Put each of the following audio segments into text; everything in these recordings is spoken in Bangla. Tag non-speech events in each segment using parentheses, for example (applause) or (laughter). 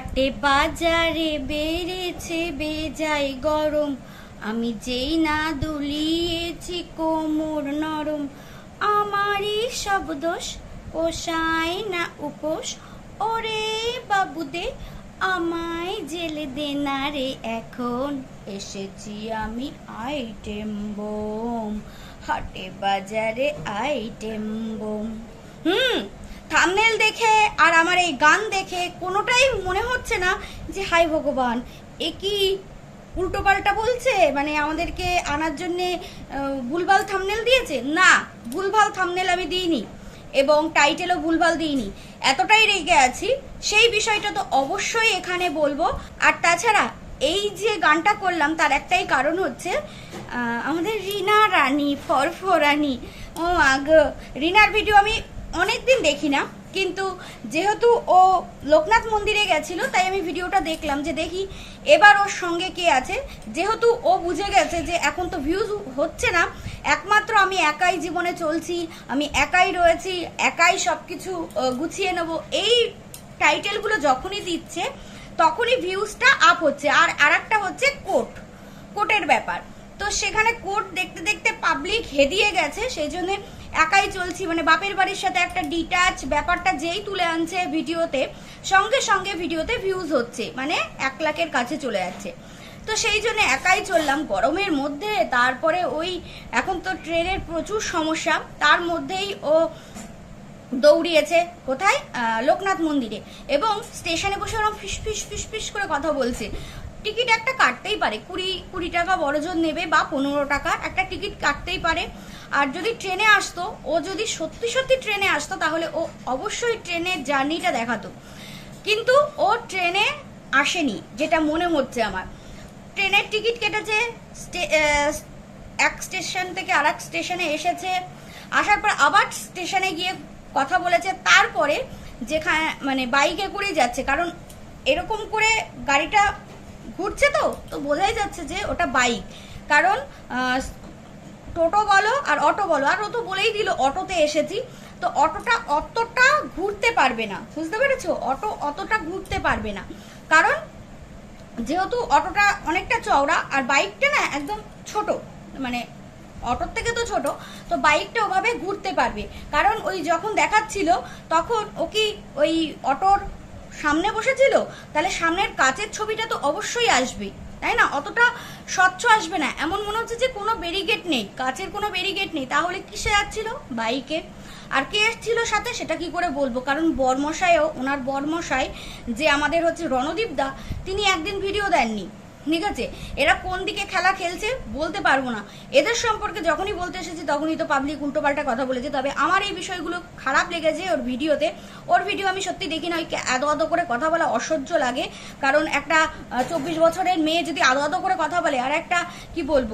হাটে বাজারে বেড়েছে বেজায় গরম। আমি যেই না দুলিয়েছি কোমর নরম। আমারই সব দোষ, পোষায় না উপোস। ওরে বাবুদে, আমায় জেলে দে না রে এখন। এসেছি আমি আইটেম বোম, হাটে বাজারে আইটেম বোম। হুম থামনেল দেখে আর আমার এই গান দেখে কোনোটাই মনে হচ্ছে না যে হাই ভগবান, এ কি উল্টো পাল্টা বলছে? মানে আমাদেরকে আনার জন্যে ভুলভাল থামনেল দিয়েছে? না, ভুলভাল থামনেল আমি দিইনি এবং টাইটেলও ভুলভাল দিইনি। এতটাই রেগে আছি, সেই বিষয়টা তো অবশ্যই এখানে বলব। আর তাছাড়া এই যে গানটা করলাম, তার একটাই কারণ হচ্ছে আমাদের রিনা রানী, ফরফরানি, ও আগ রিনার ভিডিও আমি অনেক দিন দেখি না, কিন্তু যেহেতু ও লোকনাথ মন্দিরে গেছিল, তাই আমি ভিডিওটা দেখলাম যে দেখি এবার ওর সঙ্গে কে আছে। যেহেতু ও বুঝে গেছে যে এখন তো ভিউজ হচ্ছে না, একমাত্র আমি একাই জীবনে চলছি, আমি একাই রয়েছি, একাই সব কিছু গুছিয়ে নেব, এই টাইটেলগুলো যখনই দিচ্ছে, তখনই ভিউজটা আপ হচ্ছে। আর আরেকটা হচ্ছে কোট কোটের ব্যাপার। তো সেখানে কোট দেখতে দেখতে পাবলিক হেদিয়ে গেছে, সেই জন্য একাই চলছি। মানে বাপের বাড়ির সাথে একটা ডিটাচ ব্যাপারটা যেই তুলে আনছে ভিডিওতে, সঙ্গে সঙ্গে ভিডিওতে ভিউজ হচ্ছে। মানে এক লাখের কাছে চলে যাচ্ছে। তো সেই জন্য একাই চললাম গরমের মধ্যে, তারপরে ওই এখন তো ট্রেনের প্রচুর সমস্যা, তার মধ্যেই ও দৌড়িয়েছে কোথায়? লোকনাথ মন্দিরে। এবং স্টেশনে বসে ওরকম ফিস ফিস ফিস ফিস করে কথা বলছে। টিকিট একটা কাটতেই পারে, কুড়ি কুড়ি টাকা বড়জন নেবে বা পনেরো টাকা, একটা টিকিট কাটতেই পারে। আর যদি ট্রেনে আসতো, ও যদি সত্যি সত্যি ট্রেনে আসতো, তাহলে ও অবশ্যই ট্রেনের জার্নিটা দেখাতো। কিন্তু ও ট্রেনে আসেনি, যেটা মনে হচ্ছে আমার। ট্রেনের টিকিট কেটেছে এক স্টেশন থেকে আর স্টেশনে এসেছে। আসার পর আবার স্টেশনে গিয়ে কথা বলেছে। তারপরে যেখানে মানে বাইকে করে যাচ্ছে, কারণ এরকম করে গাড়িটা ঘুরছে তো তো বোঝাই যাচ্ছে যে ওটা বাইক। কারণ টোটো বলো আর অটো বলো। আর ও তো বলেই দিল, অটোতে এসেছি। তো অটোটা অতটা ঘুরতে পারবে না। বুঝতে পেরেছ? অটো অতটা ঘুরতে পারবে না। কারণ যেহেতু অটোটা অনেকটা চওড়া, আর বাইকটা না একদম ছোট মানে অটোর থেকে তো ছোট, তো বাইকটা ওভাবে ঘুরতে পারবে। কারণ ওই যখন দেখাচ্ছিল, তখন ও কি ওই অটোর সামনে বসেছিল? তাহলে সামনের কাচের ছবিটা তো অবশ্যই আসবে। তাই না? অতটা স্বচ্ছ আসবে না। এমন মনে হচ্ছে যে কোনো ব্যারিগেট নেই। কাচের কোনো ব্যারিগেট নেই। তাহলে কিসে যাচ্ছিল? বাইকে। আর কে এসছিল সাথে সেটা কি করে বলব? কারণ বর্মশায়ও ওনার বর্মশাই যে আমাদের হচ্ছে রণদীপ দা, তিনি একদিন ভিডিও দেননি। ঠিক আছে? এরা কোন দিকে খেলা খেলছে বলতে পারব না। এদের সম্পর্কে যখনই বলতে এসেছি তখনই তো পাবলিক উল্টোপাল্টা কথা বলেছে। তবে আমার এই বিষয়গুলো খারাপ লেগেছে ওর ভিডিওতে। ওর ভিডিও আমি সত্যি দেখি না ওই আদো আদো করে কথা বলা অসহ্য লাগে। কারণ একটা চব্বিশ বছরের মেয়ে যদি আদো আদো করে কথা বলে আর একটা কি বলব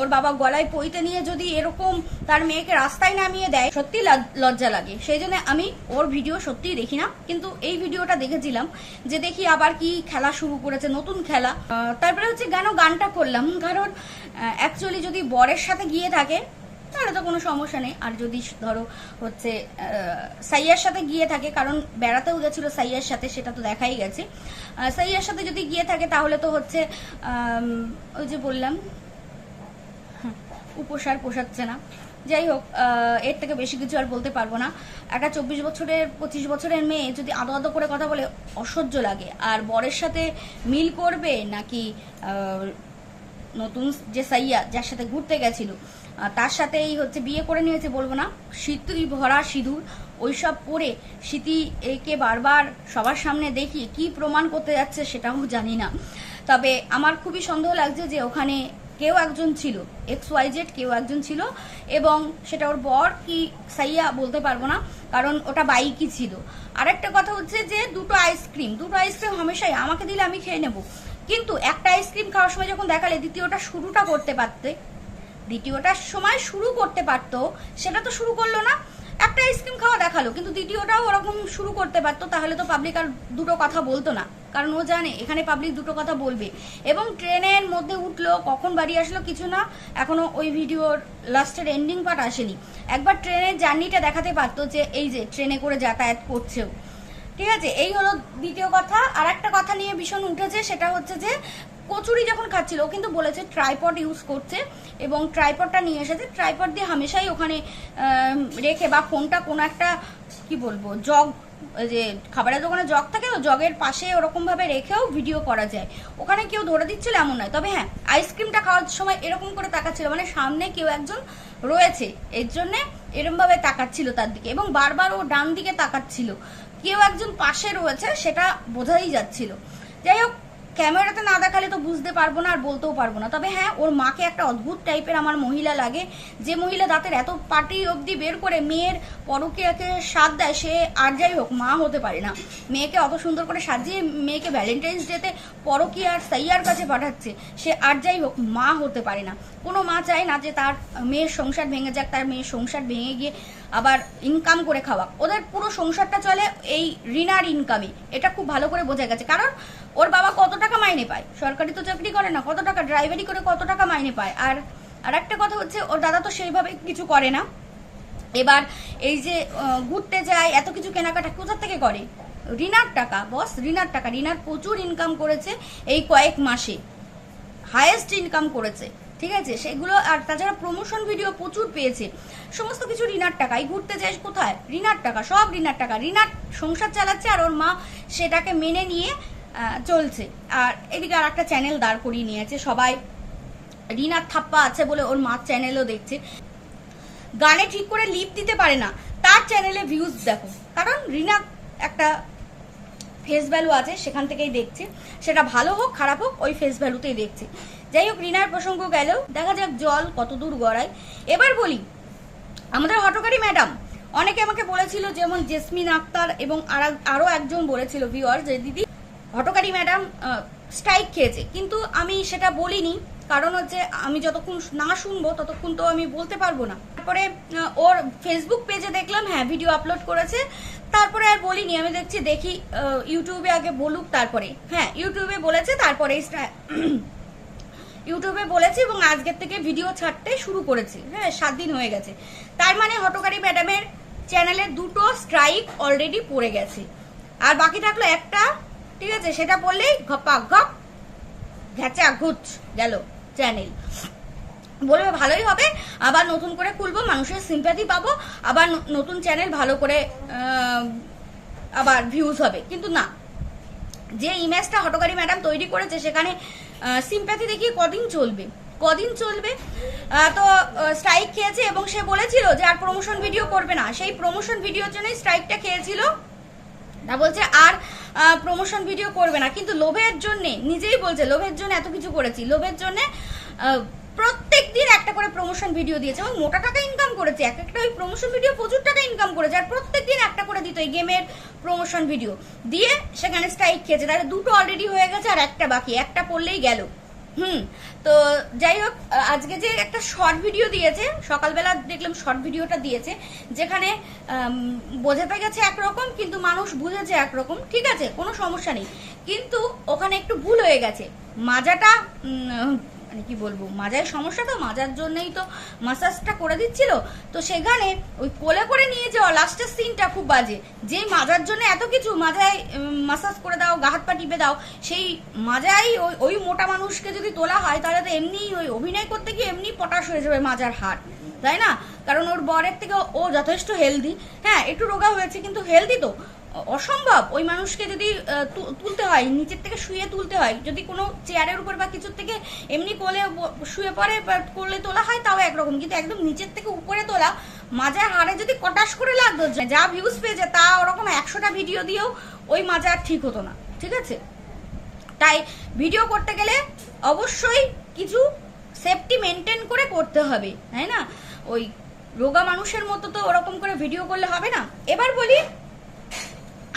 ওর বাবা গলায় পইতে নিয়ে যদি এরকম তার মেয়েকে রাস্তায় নামিয়ে দেয় সত্যি লাজ- লজ্জা লাগে। সেই জন্য আমি ওর ভিডিও সত্যিই দেখি না। কিন্তু এই ভিডিওটা দেখেছিলাম যে দেখি আবার কি খেলা শুরু করেছে নতুন খেলা। আহ, তারপরে হচ্ছে কেন গানটা করলাম? কারণ অ্যাকচুয়ালি যদি বরের সাথে গিয়ে থাকে, তাহলে তো কোনো সমস্যা নেই। আর যদি ধরো হচ্ছে সাইয়ার সাথে গিয়ে থাকে, কারণ বেড়াতেও গেছিল সাইয়ার সাথে, সেটা তো দেখাই গেছে। সাইয়ার সাথে যদি গিয়ে থাকে, তাহলে তো হচ্ছে ওই যে বললাম উপসার পোষাচ্ছে না। যাই হোক এর থেকে বেশি কিছু আর বলতে পারব না। একটা চব্বিশ বছরের, পঁচিশ বছরের মেয়ে যদি আদো আদো করে কথা বলে, অসহ্য লাগে। আর বরের সাথে মিল করবে নাকি নতুন যে সাইয়া, যার সাথে ঘুরতে গেছিল তার সাথেই হচ্ছে বিয়ে করে নিয়েছে বলব না। শীতই ভরা সিঁদুর, ওইসব পরে স্মৃতি একে বারবার সবার সামনে দেখি, কি প্রমাণ করতে যাচ্ছে সেটাও জানি না। তবে আমার খুবই সন্দেহ লাগছে যে ওখানে কেউ একজন ছিল এক্স ওয়াই জেড কেউ একজন ছিল এবং সেটা ওর বর কি সাইয়া বলতে পারব না, কারণ ওটা বাইকই ছিল। আরেকটা কথা হচ্ছে যে দুটো আইসক্রিম দুটো আইসক্রিম হামেশাই আমাকে দিলে আমি খেয়ে নেব। কিন্তু একটা আইসক্রিম খাওয়ার সময় যখন দেখালে দ্বিতীয়টা শুরুটা করতে পারতে, দ্বিতীয়টার সময় শুরু করতে পারতো, সেটা তো শুরু করল না। একটা আইসক্রিম খাওয়া দেখাল, কিন্তু দ্বিতীয়টাও ওরকম শুরু করতে পারতো, তাহলে তো পাবলিক আর দুটো কথা বলতো না। কারণ ও জানে, এখানে পাবলিক দুটো কথা বলবে। এবং ট্রেনের মধ্যে উঠল, কখন বাড়ি আসলো কিছু না, এখনও ওই ভিডিওর লাস্টের এন্ডিং পার্ট আসেনি। একবার ট্রেনের জার্নিটা দেখাতে পারতো যে, এই যে, ট্রেনে করে যাতায়াত করছেও। ঠিক আছে, এই হলো দ্বিতীয় কথা। আর একটা কথা নিয়ে ভীষণ উঠেছে, সেটা হচ্ছে যে কচুরি যখন খাচ্ছিল, ও কিন্তু বলেছে ট্রাইপড ইউজ করছে এবং ট্রাইপডটা নিয়ে এসেছে। ট্রাইপড দিয়ে হামেশাই ওখানে রেখে বা ফোনটা কোনো একটা, কি বলব জগ যে খাবারের দোকানে জগ থাকে তো জগের পাশে ওরকম ভাবে রেখেও ভিডিও করা যায়। ওখানে কেউ ধরে দিচ্ছিল এমন নয়। তবে হ্যাঁ আইসক্রিমটা খাওয়ার সময় এরকম করে তাকাচ্ছিল মানে সামনে কেউ একজন রয়েছে। এর জন্যে এরকম ভাবে তাকাচ্ছিল তার দিকে এবং বারবার ও ডান দিকে তাকাচ্ছিল। কেউ একজন পাশে রয়েছে, সেটা বোঝাই যাচ্ছিল। যাই হোক ক্যামেরাতে না দেখালে তো বুঝতে পারব না আর বলতেও পারব না। তবে হ্যাঁ ওর মাকে একটা অদ্ভুত টাইপের আমার মহিলা লাগে। যে মহিলা দাঁতের এত পাটি অবধি বের করে মেয়ের পরকীয়াকে স্বাদ দেয়, সে আর যাই হোক, মা হতে পারে না। মেয়েকে অত সুন্দর করে সাজিয়ে মেয়েকে ভ্যালেন্টাইন্স ডেতে পরকীয়ার সাইয়ার কাছে পাঠাচ্ছে, সে আর যাই হোক, মা হতে পারে না। কোনো মা চায় না যে তার মেয়ের সংসার ভেঙে যাক, তার মেয়ের সংসার ভেঙে গিয়ে আবার ইনকাম করে খাওয়া ওদের পুরো সংসারটা চলে এই রিনার ইনকামে এটা খুব ভালো করে বোঝা গেছে। কারণ ওর বাবা কত টাকা মাইনে পায়? সরকারি তো চাকরি করে না, কত টাকা? ড্রাইভারি করে কত টাকা মাইনে পায়? আর আর একটা কথা হচ্ছে, ওর দাদা তো সেইভাবে কিছু করে না। এবার এই যে ঘুরতে যায়, এত কিছু কেনাকাটা কোথা থেকে করে? রিনার টাকা বস রিনার টাকা। রিনার প্রচুর ইনকাম করেছে এই কয়েক মাসে। হায়েস্ট ইনকাম করেছে, ঠিক আছে? সেগুলো, আর তাছাড়া প্রমোশন ভিডিও প্রচুর পেয়েছে। সমস্ত কিছু রিনার টাকা। এই ঘুরতে যাই কোথায়? রিনার টাকা, সব রিনার টাকা। রিনার সংসার চালাচ্ছে আর ওর মা সেটাকে মেনে নিয়ে চলছে। আর এদিকে আর একটা চ্যানেল দাঁড় করিয়ে নিয়েছে। সবাই রিনার থাপ্পা আছে বলে ওর মার চ্যানেলও দেখছে। গানে ঠিক করে লিপ দিতে পারে না। তার চ্যানেলে ভিউজ দেখো। কারণ রিনা একটা ফেস ভ্যালু আছে, সেখান থেকেই দেখছে। সেটা ভালো হোক, খারাপ হোক, ওই ফেস ভ্যালুতেই দেখছে। যাই হোক, রিনার প্রসঙ্গ গেল। দেখা যাক জল কত দূর গড়ায়। এবার বলি, আমাদের হটকারী ম্যাডাম অনেকে আমাকে বলেছিল যেমন জেসমিন আক্তার এবং আর- আরও একজন বলেছিল ভিওয়ার যে দিদি হটকারী ম্যাডাম স্ট্রাইক খেয়েছে। কিন্তু আমি সেটা বলিনি, কারণ হচ্ছে আমি যতক্ষণ না শুনব ততক্ষণ তো আমি বলতে পারব না। তারপরে ওর ফেসবুক পেজে দেখলাম হ্যাঁ ভিডিও আপলোড করেছে। তারপরে আর বলিনি, আমি দেখছি দেখি ইউটিউবে আগে বলুক তারপরে। হ্যাঁ ইউটিউবে বলেছে, তারপরে ইউটিউবে (coughs) বলেছি এবং আজকের থেকে ভিডিও ছাড়তে শুরু করেছি। হ্যাঁ সাত দিন হয়ে গেছে। তার মানে হটকারী ম্যাডামের চ্যানেলে দুটো স্ট্রাইক অলরেডি পড়ে গেছে। আর বাকি থাকল একটা ঠিক আছে, সেটা বললেই ঘপা ঘপ ঘ্যাচা ঘুচ গেল চ্যানেল বলবে ভালোই হবে, আবার নতুন করে খুলবো, মানুষের সিম্প্যাথি পাবো, আবার নতুন চ্যানেল ভালো করে আবার ভিউজ হবে। কিন্তু না, যে ইমেজটা হটকারী ম্যাডাম তৈরি করেছে, সেখানে সিম্প্যাথি দেখিয়ে কদিন চলবে? কদিন চলবে? তো স্ট্রাইক খেয়েছে এবং সে বলেছিল যে আর প্রমোশন ভিডিও করবে না। সেই প্রমোশন ভিডিওর জন্যই স্ট্রাইকটা খেয়েছিল। না বলছে আর প্রমোশন ভিডিও করবে না। কিন্তু লোভের জন্য, নিজেই বলছে, লোভের জন্য এত কিছু করেছি। লোভের জন্য প্রত্যেক দিন একটা করে প্রমোশন ভিডিও দিয়েছে এবং মোটা টাকা ইনকাম করেছে। এক একটা ওই প্রমোশন ভিডিও প্রচুর টাকা ইনকাম করেছে আর প্রত্যেক দিন একটা করে দিত এই গেমের প্রমোশন ভিডিও দিয়ে সেখানে স্ট্রাইক খেয়েছে। তাহলে দুটো অলরেডি হয়ে গেছে আর একটা বাকি। একটা পড়লেই গেল। হুম, তো যাই হোক, আজকে যে একটা শর্ট ভিডিও দিয়েছে, সকালবেলা দেখলাম শর্ট ভিডিওটা দিয়েছে, যেখানে বোঝাতে গেছে একরকম, কিন্তু মানুষ বুঝেছে একরকম, ঠিক আছে, কোনো সমস্যা নেই। কিন্তু ওখানে একটু ভুল হয়ে গেছে। মাজাটা মানে কি বলব মাজায় সমস্যা তো, মাজার জন্যই তো মাসাজটা করে দিচ্ছিল। তো সেখানে ওই কোলে করে নিয়ে যাওয়া লাস্টের সিনটা খুব বাজে। যে মাজার জন্য এত কিছু, মাজায় মাসাজ করে দাও, গা হাত পা টিপে দাও, সেই মাজাই ওই ওই মোটা মানুষকে যদি তোলা হয়, তাহলে তো এমনি ওই অভিনয় করতে গিয়ে এমনি পটাশ হয়ে যাবে মাজার হাট তাই না? কারণ ওর বরের থেকে ও যথেষ্ট হেলদি হ্যাঁ একটু রোগা হয়েছে, কিন্তু হেলদি তো। অসম্ভব। ওই মানুষকে যদি তুলতে হয়, নিচের থেকে শুয়ে তুলতে হয়, যদি কোনো চেয়ারের উপর বা কিছুর থেকে এমনি কোলে শুয়ে পড়ে কোলে তোলা হয়, তাও একরকম। কিন্তু একদম নিচের থেকে উপরে তোলা, মাজার হাড়ে যদি কটাস করে লাগতো, যা ভিউজ পেয়েছে, তা ওরকম একশোটা ভিডিও দিয়েও ওই মাজা আর ঠিক হতো না। ঠিক আছে? তাই ভিডিও করতে গেলে অবশ্যই কিছু সেফটি মেনটেন করে করতে হবে, তাই না? ওই রোগা মানুষের মতো তো ওরকম করে ভিডিও করলে হবে না। এবার বলি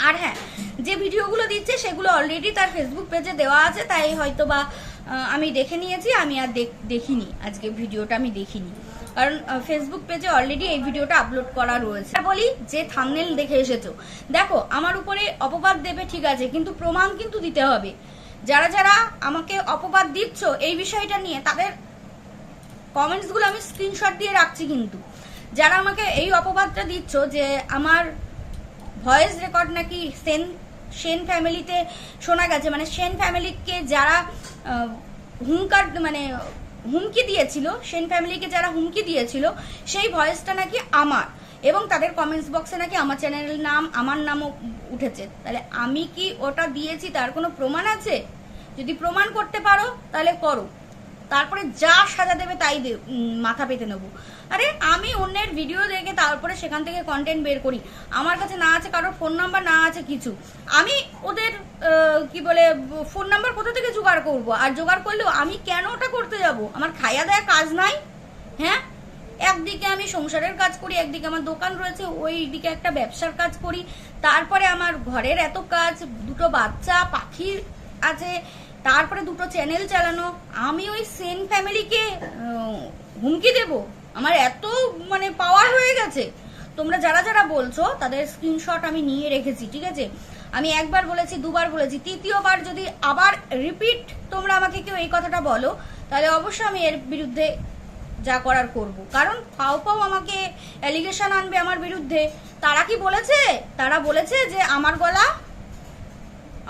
আর হ্যাঁ যে ভিডিওগুলো দিচ্ছে সেগুলো অলরেডি তার ফেসবুক পেজে দেওয়া আছে, তাই হয়তো বা আমি দেখে নিয়েছি, আমি আর দেখ- দেখিনি। আজকে ভিডিওটা আমি দেখিনি। কারণ ফেসবুক পেজে অলরেডি এই ভিডিওটা আপলোড করা রয়েছে। বলি, যে থামনেল দেখে এসেছ, দেখো, আমার উপরে অপবাদ দেবে ঠিক আছে, কিন্তু প্রমাণ কিন্তু দিতে হবে। যারা যারা আমাকে অপবাদ দিচ্ছ এই বিষয়টা নিয়ে, তাদের কমেন্টসগুলো আমি স্ক্রিনশট দিয়ে রাখছি কিন্তু। যারা আমাকে এই অপবাদটা দিচ্ছ যে আমার ভয়েস রেকর্ড নাকি সেন সেন ফ্যামিলিতে শোনা গেছে মানে সেন ফ্যামিলিকে যারা হুঙ্কার মানে হুমকি দিয়েছিল, সেন ফ্যামিলিকে যারা হুমকি দিয়েছিল, সেই ভয়েসটা নাকি আমার এবং তাদের কমেন্টস বক্সে নাকি আমার চ্যানেলের নাম, আমার নামও উঠেছে। তাহলে আমি কি ওটা দিয়েছি, তার কোনো প্রমাণ আছে? যদি প্রমাণ করতে পারো, তাহলে করো। তারপরে যা সাজা দেবে তাই মাথা পেতে নেব। আরে আমি অন্যের ভিডিও দেখে তারপরে সেখান থেকে কন্টেন্ট বের করি। আমার কাছে না আছে, কারোর ফোন নাম্বার না আছে কিছু। আমি ওদের কি বলে ফোন নাম্বার কোথা থেকে জোগাড় করব? আর জোগাড় করলেও আমি কেন ওটা করতে যাব? আমার খাইয়া দেয়া কাজ নাই হ্যাঁ? একদিকে আমি সংসারের কাজ করি, একদিকে আমার দোকান রয়েছে ওই দিকে একটা ব্যবসার কাজ করি। তারপরে আমার ঘরের এত কাজ, দুটো বাচ্চা, পাখি আছে, তারপরে দুটো চ্যানেল চালানো। আমি ওই সেন ফ্যামিলিকে হুমকি দেব? আমার এত মানে পাওয়ার হয়ে গেছে। তোমরা যারা যারা বলছো, তাদের স্ক্রিনশট আমি নিয়ে রেখেছি, ঠিক আছে? আমি একবার বলেছি, দুবার বলেছি, তৃতীয়বার যদি আবার রিপিট তোমরা আমাকে কেউ এই কথাটা বলো, তাহলে অবশ্যই আমি এর বিরুদ্ধে যা করার করব। কারণ পাও পাও আমাকে অ্যালিগেশন আনবে আমার বিরুদ্ধে। তারা কি বলেছে? তারা বলেছে যে আমার গলা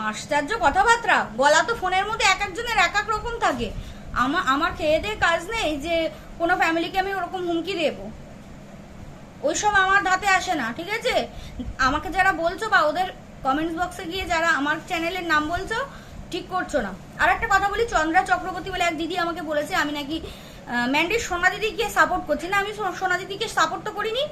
আশ্চর্য কথাবার্তা। গলা তো ফোনের মধ্যে এক একজনের এক এক রকম থাকে। আমার আমার খেয়ে দিয়ে কাজ নেই যে কোনো ফ্যামিলিকে আমি ওরকম হুমকি দেবো। ওইসব আমার ধাতে আসে না ঠিক আছে? আমাকে যারা বলছো বা ওদের কমেন্টস বক্সে গিয়ে যারা আমার চ্যানেলের নাম বলছো ঠিক করছ না। আর একটা কথা বলি চন্দ্রা চক্রবর্তী বলে এক দিদি আমাকে বলেছে আমি নাকি আহ, ম্যান্ডির সোনা দিদিকে সাপোর্ট করছি। না আমি সোনা দিদিকে সাপোর্ট তো করিনি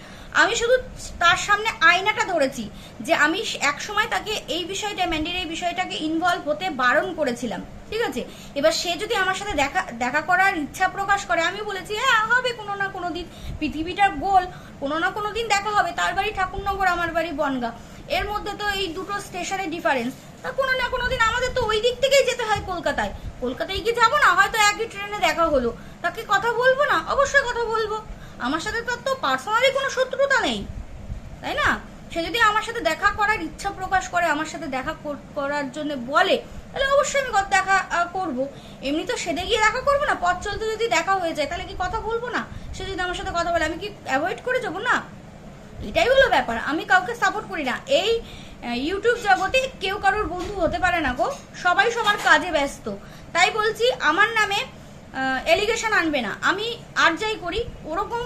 আমি শুধু তার সামনে আয়নাটা ধরেছি যে আমি এক সময় তাকে এই বিষয়টা ম্যান্ডির এই বিষয়টাকে ইনভলভ হতে বারণ করেছিলাম। ঠিক আছে? এবার সে যদি আমার সাথে দেখা দেখা করার ইচ্ছা প্রকাশ করে, আমি বলেছি হ্যাঁ হবে কোনো না কোনো দিন। পৃথিবীটার গোল, কোনো না কোনো দিন দেখা হবে। তার বাড়ি ঠাকুরনগর, আমার বাড়ি বনগা। এর মধ্যে তো এই দুটো স্টেশনের ডিফারেন্স তা কোনো না কোনো দিন আমাদের তো ওই দিক থেকেই যেতে হয় কলকাতায়। কলকাতায় গিয়ে যাব না? হয়তো একই ট্রেনে দেখা হলো। তাকে কথা বলব না? অবশ্যই কথা বলব। আমার সাথে তার তো পার্সোনালি কোনো শত্রুতা নেই। তাই না? সে যদি আমার সাথে দেখা করার ইচ্ছা প্রকাশ করে, আমার সাথে দেখা কর- করার জন্য বলে তাহলে অবশ্যই আমি দেখা করব। এমনি তো সেদে গিয়ে দেখা করব না, পথ চলতে যদি দেখা হয়ে যায়, তাহলে কি কথা বলব না? সে যদি আমার সাথে কথা বলে, আমি কি অ্যাভয়েড করে যাব না? এটাই হলো ব্যাপার, আমি কাউকে সাপোর্ট করি না। এই ইউটিউব জগতে কেউ কারোর বন্ধু হতে পারে না গো, সবাই সবার কাজে ব্যস্ত। তাই বলছি, আমার নামে এলিগেশন আনবে না। আমি আর যাই করি, ওরকম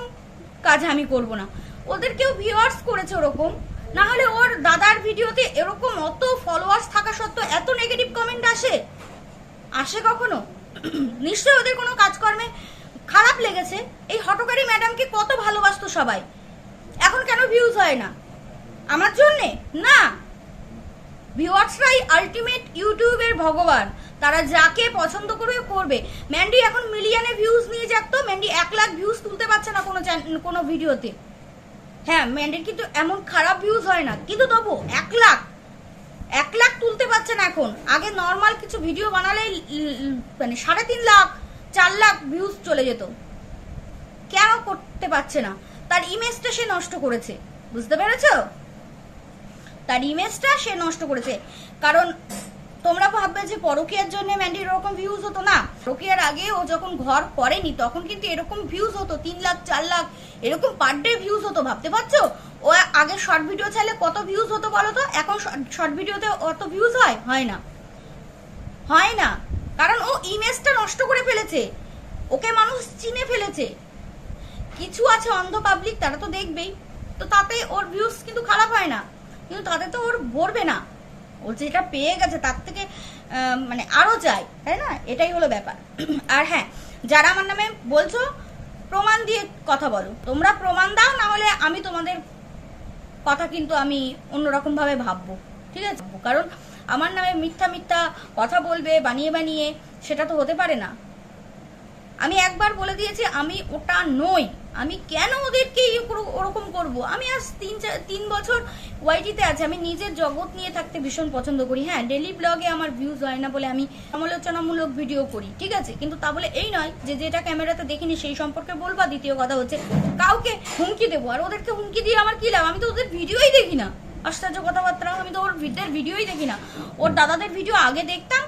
কাজ আমি করব না। ওদের কেউ ভিউয়ার্স করেছে ওরকম। না হলে ওর দাদার ভিডিওতে এরকম অত ফলোয়ার্স থাকা সত্ত্বেও এত নেগেটিভ কমেন্ট আসে? আসে কখনো? নিশ্চয়ই ওদের কোনো কাজকর্মে খারাপ লেগেছে। এই হটকারী ম্যাডামকে কত ভালোবাসতো সবাই। এখন কেন ভিউজ হয় না? আমার জন্যে? না। ভিউয়ার্সরাই আলটিমেট ইউটিউবের ভগবান। তারা যাকে পছন্দ করবে করবে। ম্যান্ডি এখন মিলিয়নে ভিউজ নিয়ে যাক তো। ম্যান্ডি এক লাখ ভিউজ তুলতে পারছে না কোনো কোনো ভিডিওতে হ্যাঁ ম্যান্ডির কিন্তু এমন খারাপ ভিউজ হয় না। কিন্তু তবু, এক লাখ। এক লাখ তুলতে পারছে না এখন। আগে নর্মাল কিছু ভিডিও বানালেই ল- ল- মানে সাড়ে তিন লাখ, চার লাখ ভিউজ চলে যেত। কেন করতে পারছে না? তার ইমেজটা সে নষ্ট করেছে। বুঝতে পেরেছ? তার ইমেজটা সে নষ্ট করেছে। কারণ তোমরা ভাববে যে পরকিয়ার জন্য ম্যান্ডির এরকম ভিউজ হতো না। পরকিয়ার আগে ও যখন ঘর করেনি, তখন কিন্তু এরকম ভিউজ হতো, তিন লাখ, চার লাখ, এরকম পার ডে ভিউজ হতো, ভাবতে পারছ? ও আগে শর্ট ভিডিও চাইলে কত ভিউজ হতো বলো তো? এখন শর্ট ভিডিওতে অত ভিউজ হয়? হয় না। হয় না। কারণ ও ইমেজটা নষ্ট করে ফেলেছে। ওকে মানুষ চিনে ফেলেছে। কিছু আছে অন্ধ পাবলিক তারা তো দেখবেই। তো তাতে ওর ভিউজ কিন্তু খারাপ হয় না। কিন্তু তাতে তো ওর ভরবে না। ও যেটা পেয়ে গেছে, তার থেকে মানে আরও চাই তাই না? এটাই হলো ব্যাপার। (clears throat) আর হ্যাঁ যারা আমার নামে বলছো, প্রমাণ দিয়ে কথা বলো। তোমরা প্রমাণ দাও, না হলে আমি তোমাদের কথা কিন্তু আমি অন্যরকম ভাবে ভাববো, ঠিক আছে? কারণ আমার নামে মিথ্যা মিথ্যা কথা বলবে, বানিয়ে বানিয়ে, সেটা তো হতে পারে না। আমি একবার বলে দিয়েছি, আমি ওটা নই। আমি কেন ওদেরকে ইয়ে ওরকম করব? আমি আজ তিন তিন বছর ওয়াইটিতে আছি। আমি নিজের জগৎ নিয়ে থাকতে ভীষণ পছন্দ করি। হ্যাঁ ডেলি ব্লগে আমার ভিউজ হয় না বলে আমি সমালোচনামূলক ভিডিও করি, ঠিক আছে? কিন্তু তা বলে এই নয় যে যেটা ক্যামেরাতে দেখিনি সেই সম্পর্কে বলবা। দ্বিতীয় কথা হচ্ছে কাউকে হুমকি দেবো। আর ওদেরকে হুমকি দিয়ে আমার কি লাভ? আমি তো ওদের ভিডিওই দেখি না। আশ্চর্য কথাবার্তা, আমি তো ওর ভিডিওই দেখি না। ওর দাদাদের ভিডিও আগে দেখতাম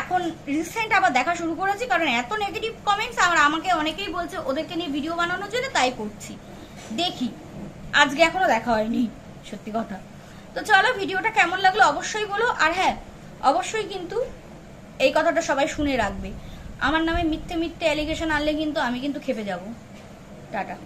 এখন রিসেন্ট আবার দেখা শুরু করেছি, কারণ এত নেগেটিভ কমেন্টস আর আমাকে অনেকেই বলছে ওদেরকে নিয়ে ভিডিও বানানোর জন্য, তাই করছি। দেখি। আজকে এখনও দেখা হয়নি, সত্যি কথা। তো চলো ভিডিওটা কেমন লাগল অবশ্যই বলো। আর হ্যাঁ অবশ্যই কিন্তু এই কথাটা সবাই শুনে রাখবে। আমার নামে মিথ্যে মিথ্যে অ্যালিগেশন আনলে কিন্তু আমি কিন্তু খেপে যাব। টাটা।